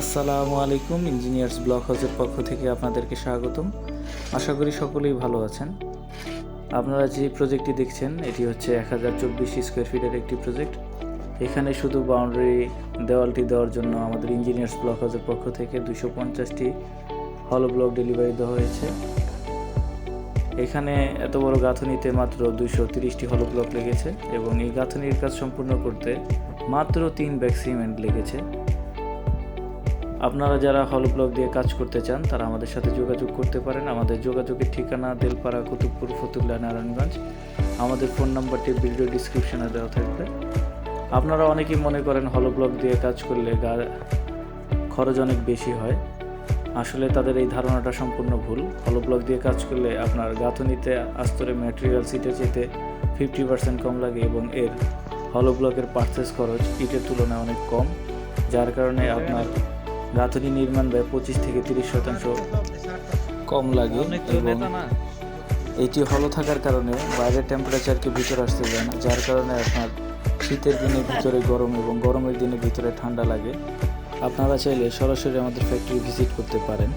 আসসালামু আলাইকুম, engineers block হাউসের পক্ষ থেকে আপনাদেরকে স্বাগতম। আশা করি সকলেই ভালো আছেন। আপনারা যে প্রজেক্টটি দেখছেন, এটি হচ্ছে এক হাজার চব্বিশ স্কোয়ার ফিটের একটি প্রজেক্ট। এখানে শুধু বাউন্ডারি দেওয়ালটি দেওয়ার জন্য আমাদের ইঞ্জিনিয়ার্স ব্লক হাউসের পক্ষ থেকে দুশো পঞ্চাশটি হলো ব্লক ডেলিভারি দেওয়া হয়েছে। এখানে এত বড় গাঁথনিতে মাত্র দুইশো তিরিশটি হলো ব্লক লেগেছে এবং এই গাঁথনির কাজ সম্পূর্ণ করতে মাত্র তিন ব্যাগ সিমেন্ট লেগেছে। আপনারা যারা হল ব্লক দিয়ে কাজ করতে চান, তারা আমাদের সাথে যোগাযোগ করতে পারেন। আমাদের যোগাযোগের ঠিকানা দেলপাড়া, কুতুবপুর, ফতুল্লা, নারায়ণগঞ্জ। আমাদের ফোন নাম্বারটি ভিডিও ডিসক্রিপশনে দেওয়া থাকবে। আপনারা অনেকেই মনে করেন হল ব্লক দিয়ে কাজ করলে খরচ অনেক বেশি হয়। আসলে তাদের এই ধারণাটা সম্পূর্ণ ভুল। হলো ব্লক দিয়ে কাজ করলে আপনার গাঁথনিতে, আস্তরে ম্যাটেরিয়াল সিটের চেতে ফিফটি পার্সেন্ট কম লাগে এবং এর হলো ব্লকের পার্চেস খরচ ইটের তুলনায় অনেক কম। যার কারণে আপনার গাঁথনি নির্মাণ ব্যয় পঁচিশ থেকে তিরিশ শতাংশ কম লাগে এবং এটি হলো থাকার কারণে বাইরের টেম্পারেচারকে ভিতরে আসতে দেয় না যার কারণে আপনার শীতের দিনে ভিতরে গরম এবং গরমের দিনে ভিতরে ঠান্ডা লাগে। আপনারা চাইলে সরাসরি আমাদের ফ্যাক্টরি ভিজিট করতে পারেন।